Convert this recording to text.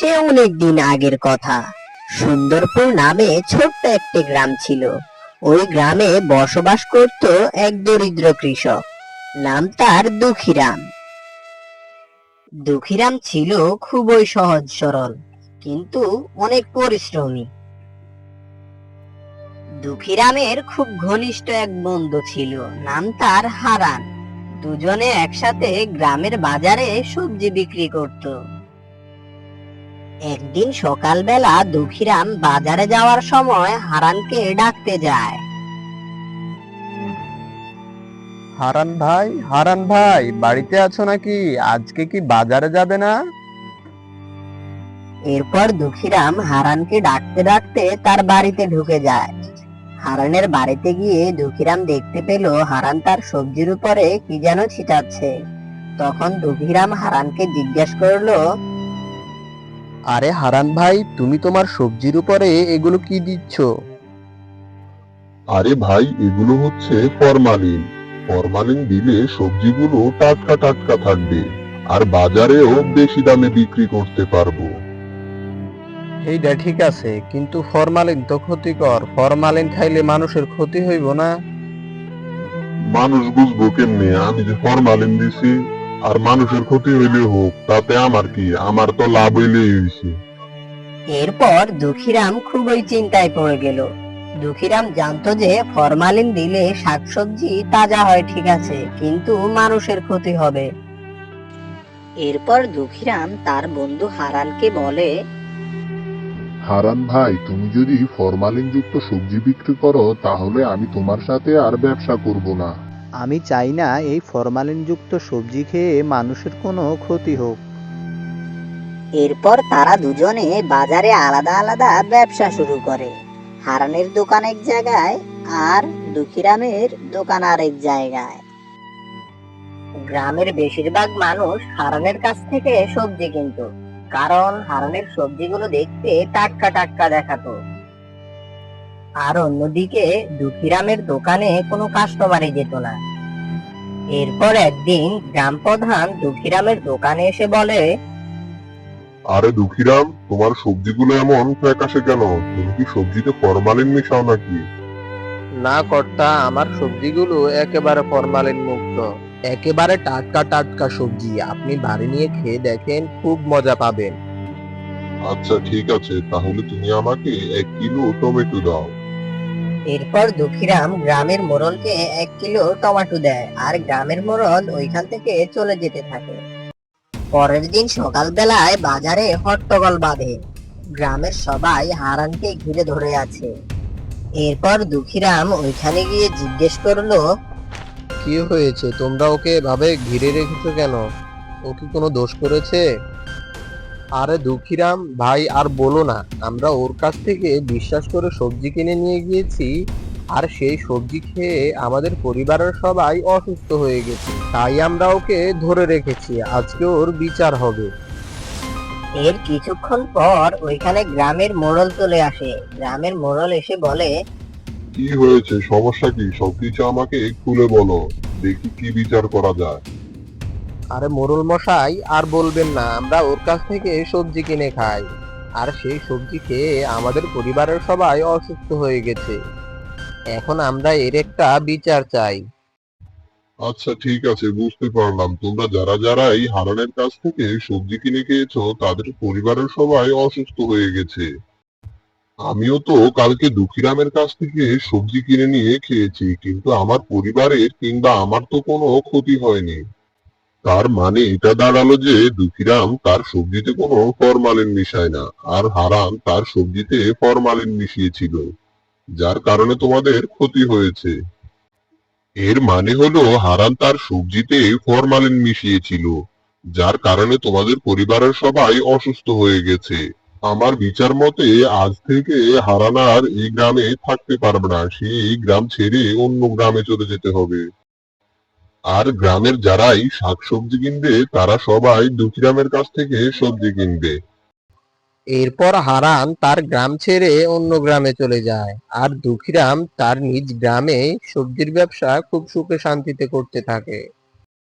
সে অনেক দিন আগের কথা। সুন্দরপুর নামে ছোট্ট একটি গ্রাম ছিল। ওই গ্রামে বসবাস করত এক দরিদ্র কৃষক। নাম তার দুঃখীরাম। দুঃখীরাম ছিল খুবই সহজ সরল, কিন্তু অনেক পরিশ্রমী। দুঃখীরামের খুব ঘনিষ্ঠ এক বন্ধু ছিল, নাম তার হারান। দুজনে একসাথে গ্রামের বাজারে সবজি বিক্রি করত। একদিন সকালবেলা দুঃখীরাম বাজারে যাওয়ার সময় হারানকে ডাকতে যায়। হারান ভাই হারান ভাই বাড়িতে আছো নাকি? আজকে কি বাজারে যাবে না? এরপর দুঃখীরাম হারানকে ডাকতে ডাকতে তার বাড়িতে ঢুকে যায়। হারানের বাড়িতে গিয়ে দুঃখীরাম দেখতে পেল হারান তার সবজির উপরে কি যেন ছিটাচ্ছে। তখন দুঃখীরাম হারানকে জিজ্ঞেস করল আরে হারান ভাই তুমি তোমার সবজির উপরে এগুলো কি দিচ্ছ? আরে ভাই এগুলো হচ্ছে ফরমালিন। ফরমালিন দিলে সবজিগুলো টাটকা টাটকা থাকবে আর বাজারেও বেশি দামে বিক্রি করতে পারব। এইটা ঠিক আছে কিন্তু ফরমালিন তো ক্ষতিকর। ফরমালিন খাইলে মানুষের ক্ষতি হইব না? মানুষ বুঝব কেমনে আমি যে ফরমালিন দিছি আর মানুষের ক্ষতি হইলে হোক তাতে আমার কি? আমার তো লাভ হইলেই হইছে। এরপর দুঃখীরাম খুবই চিন্তায় পড়ে গেল। দুঃখীরাম জানতো যে ফরমালিন দিলে শাকসবজি তাজা হয় ঠিক আছে কিন্তু মানুষের ক্ষতি হবে। এরপর দুঃখীরাম তার বন্ধু হারানকে বলে হারান ভাই তুমি যদি ফরমালিন যুক্ত সবজি বিক্রি করো তাহলে আমি তোমার সাথে আর ব্যবসা করব না। আমি চাই না এই ফরমালিনযুক্ত সবজি খেয়ে মানুষের কোনো ক্ষতি হোক। এরপর তারা দুজনে বাজারে আলাদা আলাদা ব্যবসা শুরু করে। হারানের দোকান এক জায়গায় আর দুঃখীরামের দোকান আরেক জায়গায়। গ্রামের বেশিরভাগ মানুষ হারানের কাছ থেকে সবজি কিনতো, কারণ হারানের সবজিগুলো দেখতে টাটকা টাটকা দেখাতো। আর অন্যদিকে দুঃখীরামের দোকানে কোনো কাস্টমারই যেত না। এরপর একদিন গ্রাম প্রধান দুঃখীরামের দোকানে এসে বলে আরে দুঃখীরাম তোমার সবজিগুলো এমন ফ্যাকাশে কেন? তুমি কি সবজিতে ফরমালিন মিশাও নাকি? না কর্তা আমার সবজিগুলো একেবারে ফরমালিন মুক্ত একেবারে টাটকা টাটকা সবজি আপনি বাড়ি নিয়ে খেয়ে দেখেন খুব মজা পাবেন। আচ্ছা ঠিক আছে তাহলে তুমি আমাকে এক কিলো টমেটো দাও। এরপর দুঃখীরাম গ্রামের মোড়লকে এক কিলো টমেটো দেয় আর গ্রামের মোড়ল ওইখান থেকে চলে যেতে থাকে। পরের দিন সকালবেলায় বাজারে হট্টগোল বাঁধে। গ্রামের সবাই হারানকে ঘিরে ধরে আছে। এরপর দুঃখীরাম ওইখানে গিয়ে জিজ্ঞেস করল, কি হয়েছে? তোমরা ওকে এভাবে ঘিরে রেখেছো কেন? ও কি কোনো দোষ করেছে? আরে দুঃখীরাম ভাই আর বলো না আমরা ওর কাছ থেকে বিশ্বাস করে সবজি কিনে নিয়ে গিয়েছি আর সেই সবজি খেয়ে আমাদের পরিবারের সবাই অসুস্থ হয়ে গেছে। তাই আমরা ওকে ধরে রেখেছি আজকে ওর বিচার হবে। এর কিছুক্ষণ পর ওইখানে গ্রামের মোড়ল চলে আসে। গ্রামের মোড়ল এসে বলে কি হয়েছে? সমস্যা কি? সবকিছু আমাকে খুলে বলো। দেখি কি বিচার করা যায়। আরে মোরল মশাই, আর বলবেন না, আমরা ওর কাছ থেকে সবজি কিনে খাই। আর সেই সবজি খেয়ে আমাদের পরিবারের সবাই অসুস্থ হয়ে গেছে। এখন আমরা এর একটা বিচার চাই। আচ্ছা ঠিক আছে, বুঝতে পারলাম। তোমরা যারা যারা এই হারানের কাছ থেকে সবজি কিনে খেয়েছো, তাদের পরিবারের সবাই অসুস্থ হয়ে গেছে। আমিও তো কালকে দুঃখীরামের কাছ থেকে সবজি কিনে নিয়ে খেয়েছি, কিন্তু আমার পরিবারের কিংবা আমার তো কোনো ক্ষতি হয়নি। তার মানে এটা দাঁড়াল যে দুঃখীরাম তার সবজিতে কোনো ফরমালিন মিশায় না, আর হারান তার সবজিতে ফরমালিন মিশিয়েছিল, যার কারণে তোমাদের ক্ষতি হয়েছে। এর মানে হলো হারান তার সবজিতে ফরমালিন মিশিয়েছিল, যার কারণে তোমাদের পরিবারের সবাই অসুস্থ হয়ে গেছে। আমার বিচার মতে আজ থেকে হারান আর এই গ্রামে থাকতে পারবে না সে এই গ্রাম ছেড়ে অন্য গ্রামে চলে যেতে হবে। আর গ্রামের যারাই শাকসবজি কিনবে, তারা সবাই দুকিরামের কাছ থেকে সবজি কিনবে। এরপর হারান তার গ্রাম ছেড়ে অন্য গ্রামে চলে যায় আর দুঃখীরাম তার নিজ গ্রামে সবজির ব্যবসা খুব সুখে শান্তিতে করতে থাকে।